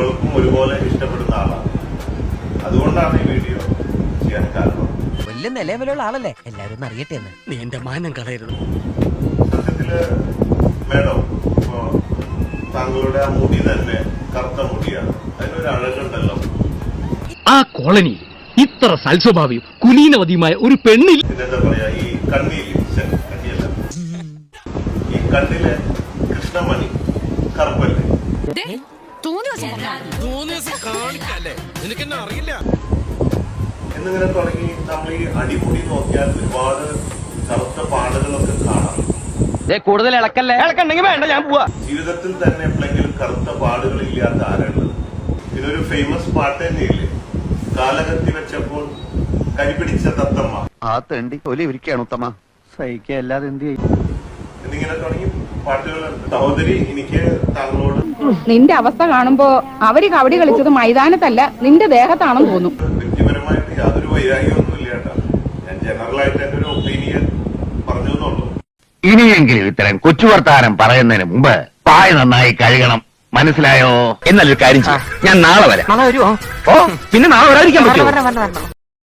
കുട്ടികൾക്കും ഒരുപോലെ ഇഷ്ടപ്പെടുന്ന ആളാണ്. അതുകൊണ്ടാണ് ഈ വീഡിയോ ചെയ്യാൻ കാരണം. വലിയ നിലവിലുള്ള ആളല്ലേ? എല്ലാവരും അറിയട്ടെ നീ എന്റെ മാനം കളയരുത്. സത്യത്തിൽ മേഡം ഇപ്പോ താങ്കളുടെ ആ മുടി തന്നെ കറുത്ത മുടിയാണ്. അതിനൊരു അഴകുണ്ടല്ലോ. ആ കോളനിയിൽ ഇത്ര സൽസ്വഭാവിയും കുലീനവതിയുമായ ഒരു പെണ്ണിൽ പിന്നെന്താ പറയാ ഈ കണ്ണിയിൽ ഈ കണ്ണിലെ കൃഷ്ണമണി കറുപ്പല്ലേ? എന്നിങ്ങനെ തുടങ്ങി നമ്മൾ ഈ അടിമുടി നോക്കിയാൽ ഒരുപാട് കറുത്ത പാടുകളൊക്കെ കാണാം. കൂടുതൽ ഇളക്കല്ലേ? ഇളക്കണ്ടെങ്കിൽ വേണ്ട ഞാൻ പോവാ. ജീവിതത്തിൽ തന്നെ എപ്പോഴെങ്കിലും കറുത്ത പാടുകൾ ഇല്ലാത്ത ആരാണുള്ളത് ഇതിനൊരു ഫേമസ് പാട്ട് തന്നെയില്ലേ? കാലകത്തി വെച്ചപ്പോൾ കരിപിടിച്ച തത്തമ്മ. ആ തണ്ടി ഒലി ഇരിക്കുകയാണ് ഉത്തമ്മ സഹിക്കല്ലാതെ എന്ത് ചെയ്യും? എന്നിങ്ങനെ തുടങ്ങി പാട്ടുകൾ. സഹോദരി എനിക്ക് താങ്കളോട് നിന്റെ അവസ്ഥ കാണുമ്പോ അവർ കബഡി കളിച്ചത് മൈതാനത്തല്ല നിന്റെ ദേഹത്താണെന്ന് തോന്നും. വ്യക്തിപരമായിട്ട് യാതൊരു വൈരാഗ്യമൊന്നും ഇല്ല ഞാൻ എന്റെ ഒരു ഒപ്പീനിയൻ ഇനിയെങ്കിലും ഇത്തരം കൊച്ചു വർത്താനം പറയുന്നതിന് മുമ്പ് പായ നന്നായി കഴുകണം. മനസ്സിലായോ? എന്നല്ലൊരു കാര്യം ഞാൻ നാളെ വരാം. നാളെ വരുമോ ഓ പിന്നെ നാളെ വരാതിരിക്കാൻ പറ്റുമോ?